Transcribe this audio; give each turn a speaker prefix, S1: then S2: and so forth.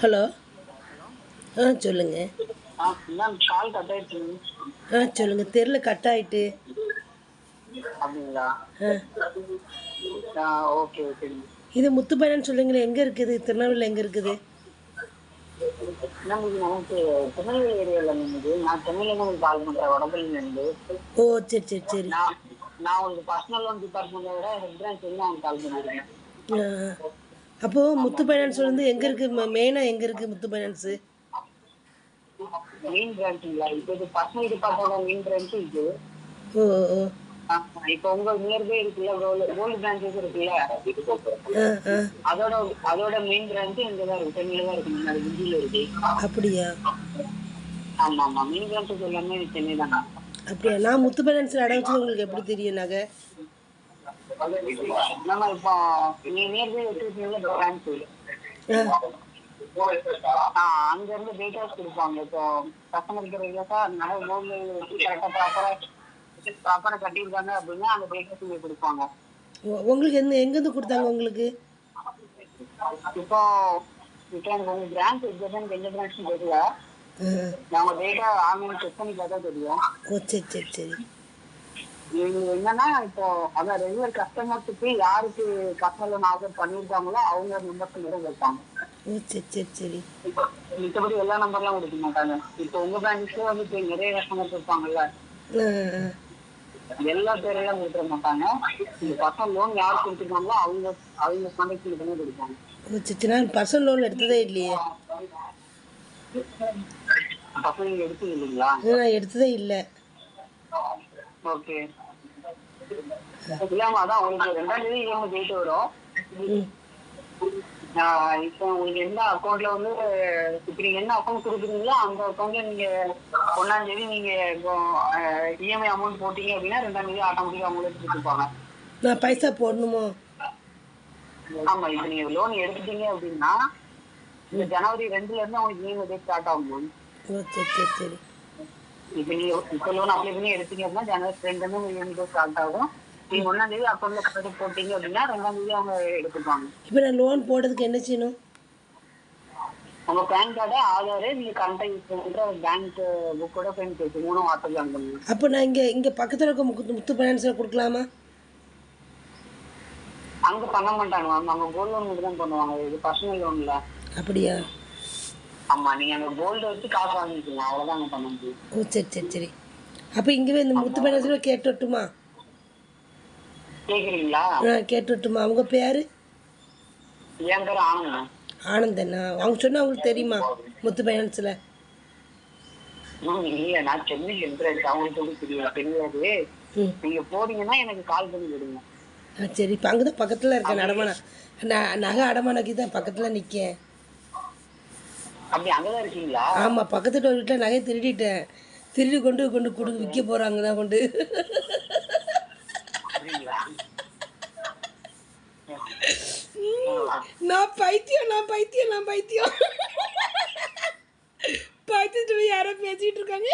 S1: Hello? ஆ சொல்லுங்கள்
S2: ஆ
S1: சொல்லுங்கள் தெருல கட் ஆயிட்டு. இது எங்கே இருக்குது? திருநெல்வேலியில் எங்கே இருக்குது?
S2: திருநெல்வேலி பண்ணுறேன் வடபள்ளியிலேருந்து
S1: ஓ சரி சரி சரி.
S2: நான் உங்களுக்கு பர்சனல் லோன் டிபார்ட்மெண்ட்டை விட ஹெட் பிரான்ச் நான் கால் பண்ணியிருக்கேன்
S1: ஆ. அப்போது முத்து ஃபைனான்ஸ் வந்து எங்கே இருக்குது மெயினாக எங்கே இருக்குது முத்து ஃபைனான்ஸு
S2: மெயின் பிரான்ச்சுங்களா இப்போ இது பர்சனல் டிபார்ட்மெண்ட் மெயின் பிரான்ச்சு இது. இப்போ உங்க நியர்பை இருக்குல்ல கோல்டு பிரான்ச்சஸ் இருக்குல்ல அதோட அதோட மெயின் பிரான்ச்சு இங்கே தான் இருக்கு சென்னையில் தான் இருக்கு முன்னாடி குஞ்சியில் இருக்கு.
S1: அப்படியா?
S2: ஆமா ஆமா. மெயின் பிரான்ச்சஸ் எல்லாமே சென்னை தான்.
S1: அப்படியா? நான் முத்து ஃபைனான்ஸில் அடை வச்சது உங்களுக்கு எப்படி தெரியும் நகை?
S2: அங்க இருந்து டேட்டாஸ் கொடுப்பாங்க இப்போ நகை கோல்டு கரெக்டா ப்ராப்பரா ப்ராப்பரா கட்டியிருக்காங்க அப்படின்னா அந்த டேட்டாஸ் இங்க கொடுப்பாங்க
S1: உங்களுக்கு எந்த எங்கேருந்து கொடுத்தாங்க உங்களுக்கு?
S2: இப்போ இப்போ எனக்கு உங்க பிரான்ச் எக்ஸாம் எந்த பிரான்ச் தெரியல நாங்க டேட்டா ஆன்லைன் செக் பண்ணி பார்த்தா தெரியும்.
S1: சரி சரி.
S2: என்னன்னா இப்போ அதான் ரெகுலர் கஸ்டமர்ஸுக்கு யாருக்கு கஸ்டமர் லோன் ஆஃபர் பண்ணியிருக்காங்களோ அவங்க நம்பர்ஸ் மட்டும் வைப்பாங்க
S1: ஓ சரி சரி
S2: மித்தபடி எல்லா நம்பர்லாம் கொடுக்க மாட்டாங்க. இப்போ உங்க பேங்க்ஸ்ல வந்து இப்போ நிறைய கஸ்டமர்ஸ் இருப்பாங்கல்ல. எல்லா பேரையும் கொடுத்துட மாட்டாங்க. இந்த பசங்க லோன் யார் கொடுத்துருக்காங்களோ அவங்க அவங்க கான்டாக்ட் பண்ணி கொடுப்பாங்க.
S1: நான் பர்சனல் லோன் எடுத்ததே இல்லையே.
S2: பசங்க எடுத்தது இல்லைங்களா?
S1: எடுத்ததே இல்லை.
S2: ஓகே இல்லாம அதான் உங்களுக்கு ரெண்டாம் தேதி இஎம்ஐ டேட் வரும். இப்போ உங்களுக்கு என்ன அக்கௌண்ட்ல வந்து இப்போ நீங்க என்ன அக்கௌண்ட் கொடுக்குறீங்களோ அந்த அக்கௌண்ட்ல நீங்க ஒன்னாம் தேதி நீங்க இஎம்ஐ அமௌண்ட் போட்டீங்க அப்படின்னா ரெண்டாம் தேதி ஆட்டோமேட்டிக்கா அவங்களே கொடுத்துருப்பாங்க.
S1: நான் பைசா போடணுமோ?
S2: ஆமா இப்போ நீங்க லோன் எடுத்துட்டீங்க அப்படின்னா இந்த ஜனவரி ரெண்டுல இருந்து உங்களுக்கு இஎம்ஐ டேட் ஸ்டார்ட் ஆகும்
S1: சரி சரி சரி.
S2: இப்போ நீங்க இப்போ லோன் அப்ளை பண்ணி எடுத்தீங்க அப்படின்னா ஜனவரி ரெண்டு டேட் ஸ்டார்ட் ஆகும். நீங்க ஒன்னாம் தேதி அக்கௌண்ட்ல கரெக்டாக போட்டீங்க அப்படின்னா ரெண்டாம் தேதி அவங்க எடுத்துப்பாங்க.
S1: இப்போ நான் லோன் போடுறதுக்கு என்ன செய்யணும்?
S2: உங்க பேன் கார்டு ஆதார் நீங்க கரண்டா யூஸ் பண்ற பேங்க் புக்கோட ஃப்ரெண்ட் பேசி மூணும் வாட்ஸ்அப்ல அனுப்புங்க.
S1: அப்போ நான் இங்கே இங்கே பக்கத்தில் இருக்க முத்து முத்து ஃபைனான்ஸில் கொடுக்கலாமா?
S2: அங்க பண்ண மாட்டாங்க. மேம் அங்க கோல்டு லோன் மட்டும் தான் பண்ணுவாங்க. இது பர்சனல் லோன்ல
S1: அப்படியா?
S2: ஆமா நீங்க அங்க கோல்டு வச்சு காசு வாங்கிக்கலாம் அவ்வளவுதான் அங்க பண்ண முடியும்.
S1: ஓ சரி சரி சரி. அப்போ இங்கேவே இந்த முத்து ஃபைனான்ஸில் கேட்டு விட்டுமா?
S2: கேக்குறீங்களா?
S1: ஆ அவங்க பேர்?
S2: என் பேர் ஆனந்த்.
S1: ஆனந்தண்ணா அவங்க சொன்னால் அவங்களுக்கு தெரியுமா முத்து ஃபைனான்ஸில்
S2: மேம் இல்ல நான் சென்னை என்ட்ரன்ஸ் அவங்களுக்கு எப்படி தெரியும்? தெரியாது. நீங்க போறீங்கன்னா எனக்கு கால் பண்ணி விடுங்க.
S1: சரி இப்போ அங்கே தான் பக்கத்தில் இருக்கேன் அடமானம். நான் நகை அடமானக்கு தான் பக்கத்தில் நிற்கேன்
S2: அங்கதான்
S1: ஆமாம் பக்கத்து வீட்டில் நகையை திருடிட்டேன். திருடி கொண்டு கொண்டு கொடு விற்க போகிறாங்க தான் கொண்டு. நான் பைத்தியம் நான் பைத்தியம் நான் பைத்தியம். பைத்தியத்துல யாரோ பேசிட்டு இருக்காங்க.